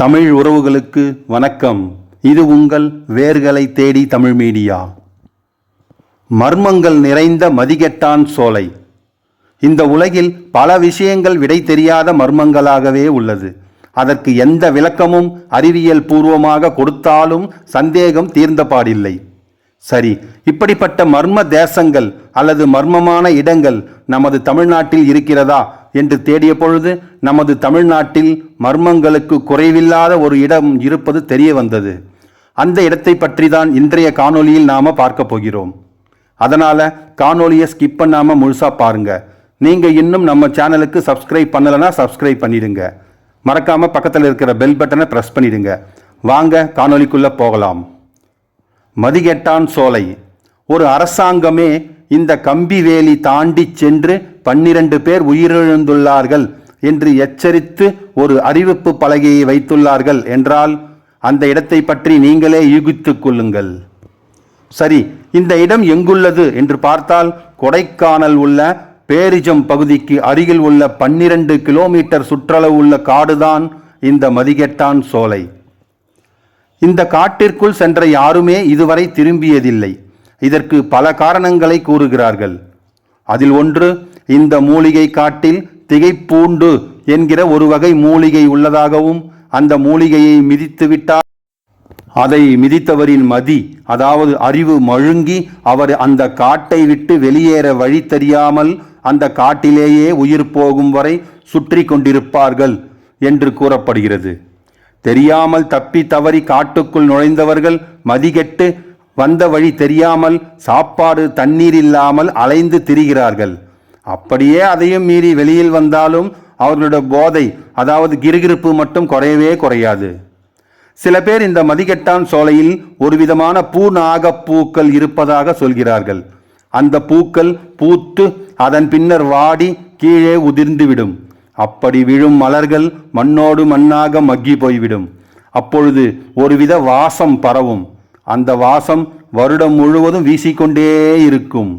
தமிழ் உறவுகளுக்கு வணக்கம். இது உங்கள் வேர்களை தேடி தமிழ் மீடியா. மர்மங்கள் நிறைந்த மதிகெட்டான் சோலை. இந்த உலகில் பல விஷயங்கள் விடை தெரியாத மர்மங்களாகவே உள்ளது. அதற்கு எந்த விளக்கமும் அறிவியல் பூர்வமாக கொடுத்தாலும் சந்தேகம் தீர்ந்த பாடில்லை. சரி இப்படிப்பட்ட மர்ம தேசங்கள் அல்லது மர்மமான இடங்கள் நமது தமிழ்நாட்டில் இருக்கிறதா? என்று தேடிய பொழுது நமது தமிழ்நாட்டில் மர்மங்களுக்கு குறைவில்லாத ஒரு இடம் இருப்பது தெரிய வந்தது. அந்த இடத்தை பற்றி தான் இன்றைய காணொலியில் நாம் பார்க்க போகிறோம். அதனால் காணொலியை ஸ்கிப் பண்ணாமல் முழுசாக பாருங்க. நீங்கள் இன்னும் நம்ம சேனலுக்கு சப்ஸ்கிரைப் பண்ணலைன்னா சப்ஸ்கிரைப் பண்ணிடுங்க. மறக்காமல் பக்கத்தில் இருக்கிற பெல் பட்டனை ப்ரெஸ் பண்ணிடுங்க. வாங்க காணொலிக்குள்ளே போகலாம். மதிகெட்டான் சோலை. ஒரு அரசாங்கமே இந்த கம்பி வேலி தாண்டி சென்று பன்னிரண்டு பேர் உயிரிழந்துள்ளார்கள் என்று எச்சரித்து ஒரு அறிவிப்பு பலகையை வைத்துள்ளார்கள் என்றால் அந்த இடத்தை பற்றி நீங்களே யூகித்துக் கொள்ளுங்கள். சரி இந்த இடம் எங்குள்ளது என்று பார்த்தால் கொடைக்கானல் உள்ள பேரிஜம் பகுதிக்கு அருகில் உள்ள பன்னிரண்டு கிலோமீட்டர் சுற்றளவு உள்ள காடுதான் இந்த மதிகெட்டான் சோலை. இந்த காட்டிற்குள் சென்ற யாருமே இதுவரை திரும்பியதில்லை. இதற்கு பல காரணங்களை கூறுகிறார்கள். அதில் ஒன்று இந்த மூலிகை காட்டில் திகைப்பூண்டு என்கிற ஒரு வகை மூலிகை உள்ளதாகவும் அந்த மூலிகையை மிதித்துவிட்டால் அதை மிதித்தவரின் மதி அதாவது அறிவு மழுங்கி அவர் அந்த காட்டை விட்டு வெளியேற வழி தெரியாமல் அந்த காட்டிலேயே உயிர் போகும் வரை சுற்றி கொண்டிருப்பார்கள் என்று கூறப்படுகிறது. தெரியாமல் தப்பி தவறி காட்டுக்குள் நுழைந்தவர்கள் மதிகெட்டு வந்த வழி தெரியாமல் சாப்பாடு தண்ணீர் இல்லாமல் அலைந்து திரிகிறார்கள். அப்படியே அதையும் மீறி வெளியில் வந்தாலும் அவர்களுடைய போதை அதாவது கிருகிருப்பு மட்டும் குறையவே குறையாது. சில பேர் இந்த மதிகெட்டான் சோலையில் ஒரு விதமான பூநாகப் பூக்கள் இருப்பதாக சொல்கிறார்கள். அந்த பூக்கள் பூத்து அதன் பின்னர் வாடி கீழே உதிர்ந்துவிடும். அப்படி விழும் மலர்கள் மண்ணோடு மண்ணாக மக்கி போய்விடும். அப்பொழுது ஒருவித வாசம் பரவும். அந்த வாசம் வருடம் முழுவதும் வீசிக்கொண்டே இருக்கும்.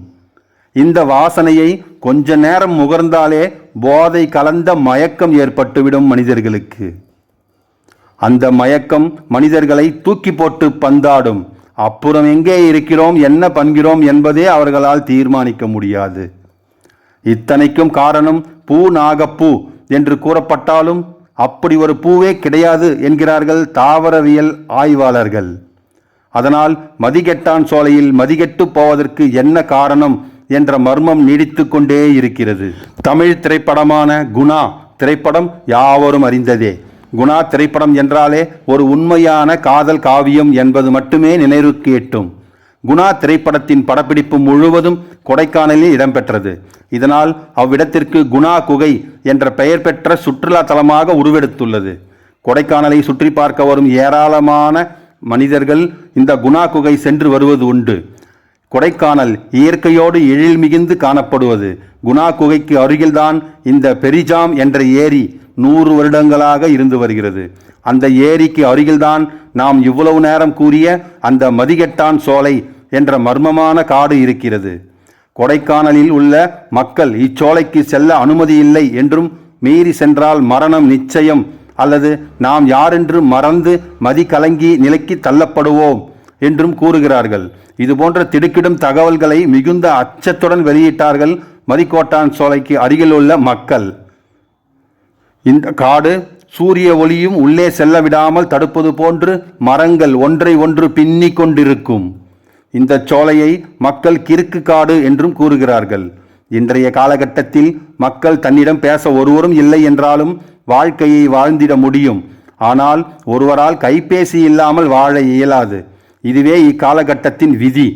இந்த வாசனையை கொஞ்ச நேரம் முகர்ந்தாலே போதை கலந்த மயக்கம் ஏற்பட்டுவிடும் மனிதர்களுக்கு. அந்த மயக்கம் மனிதர்களை தூக்கி போட்டு பந்தாடும். அப்புறம் எங்கே இருக்கிறோம் என்ன பண்கிறோம் என்பதே அவர்களால் தீர்மானிக்க முடியாது. இத்தனைக்கும் காரணம் பூ நாகப்பூ என்று கூறப்பட்டாலும் அப்படி ஒரு பூவே கிடையாது என்கிறார்கள் தாவரவியல் ஆய்வாளர்கள். அதனால் மதிகெட்டான் சோலையில் மதிகெட்டு போவதற்கு என்ன காரணம் என்ற மர்மம் நீடித்து கொண்டே இருக்கிறது. தமிழ் திரைப்படமான குணா திரைப்படம் யாவரும் அறிந்ததே. குணா திரைப்படம் என்றாலே ஒரு உண்மையான காதல் காவியம் என்பது மட்டுமே நினைவுக்கு எட்டும் குணா திரைப்படத்தின் படப்பிடிப்பு முழுவதும் கொடைக்கானலில் இடம்பெற்றது. இதனால் அவ்விடத்திற்கு குணா குகை என்ற பெயர் பெற்ற சுற்றுலா தலமாக உருவெடுத்துள்ளது. கொடைக்கானலை சுற்றி பார்க்க வரும் ஏராளமான மனிதர்கள் இந்த குணா குகை சென்று வருவது உண்டு. கொடைக்கானல் இயற்கையோடு எழில் மிகுந்து காணப்படுவது குணா குகைக்கு அருகில்தான் இந்த பெரிஜாம் என்ற ஏரி நூறு வருடங்களாக இருந்து வருகிறது. அந்த ஏரிக்கு அருகில்தான் நாம் இவ்வளவு நேரம் கூறிய அந்த மதிகெட்டான் சோலை என்ற மர்மமான காடு இருக்கிறது. கொடைக்கானலில் உள்ள மக்கள் இச்சோலைக்கு செல்ல அனுமதி இல்லை என்றும் மீறி சென்றால் மரணம் நிச்சயம். அல்லது நாம் யாரென்று மறந்து மதி கலங்கி நிலைக்கு தள்ளப்படுவோம். என்றும் கூறுகிறார்கள். இதுபோன்ற திடுக்கிடும் தகவல்களை மிகுந்த அச்சத்துடன் வெளியிட்டார்கள் மதிக்கோட்டான் சோலைக்கு அருகில் உள்ள மக்கள். இந்த காடு சூரிய ஒளியும் உள்ளே செல்ல விடாமல் தடுப்பது போன்று மரங்கள் ஒன்றை ஒன்று பின்னிக் கொண்டிருக்கும். இந்த சோலையை மக்கள் கிறுக்கு காடு என்றும் கூறுகிறார்கள். இன்றைய காலகட்டத்தில் மக்கள் தன்னிடம் பேச ஒருவரும் இல்லை என்றாலும் வாழ்க்கையை வாழ்ந்திட முடியும். ஆனால் ஒருவரால் கைபேசி இல்லாமல் வாழ இயலாது. இதுவே இக்காலகட்டத்தின் விதி.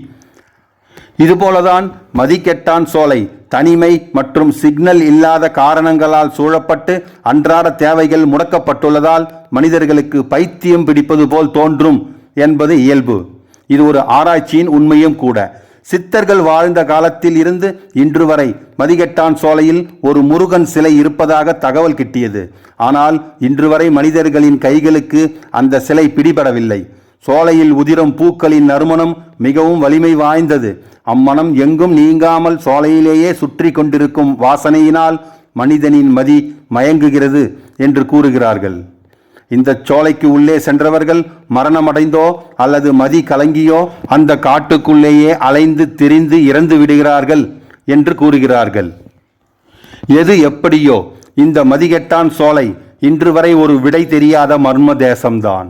இதுபோலதான் மதிக்கெட்டான் சோலை தனிமை மற்றும் சிக்னல் இல்லாத காரணங்களால் சூழப்பட்டு அன்றாட தேவைகள் முடக்கப்பட்டுள்ளதால் மனிதர்களுக்கு பைத்தியம் பிடிப்பது போல் தோன்றும் என்பது இயல்பு. இது ஒரு ஆராய்ச்சியின் உண்மையும் கூட. சித்தர்கள் வாழ்ந்த காலத்தில் இருந்து இன்று வரை மதிகெட்டான் சோலையில் ஒரு முருகன் சிலை இருப்பதாக தகவல் கிட்டியது. ஆனால் இன்று வரை மனிதர்களின் கைகளுக்கு அந்த சிலை பிடிபடவில்லை. சோலையில் உதிரும் பூக்களின் நறுமணம் மிகவும் வலிமை வாய்ந்தது. அம்மனம் எங்கும் நீங்காமல் சோலையிலேயே சுற்றி கொண்டிருக்கும் வாசனையினால் மனிதனின் மதி மயங்குகிறது என்று கூறுகிறார்கள். இந்த சோலைக்கு உள்ளே சென்றவர்கள் மரணமடைந்தோ அல்லது மதி கலங்கியோ அந்த காட்டுக்குள்ளேயே அலைந்து திரிந்து இறந்து விடுகிறார்கள் என்று கூறுகிறார்கள். எது எப்படியோ இந்த மதிகெட்டான் சோலை இன்று வரை ஒரு விடை தெரியாத மர்ம தேசம்தான்.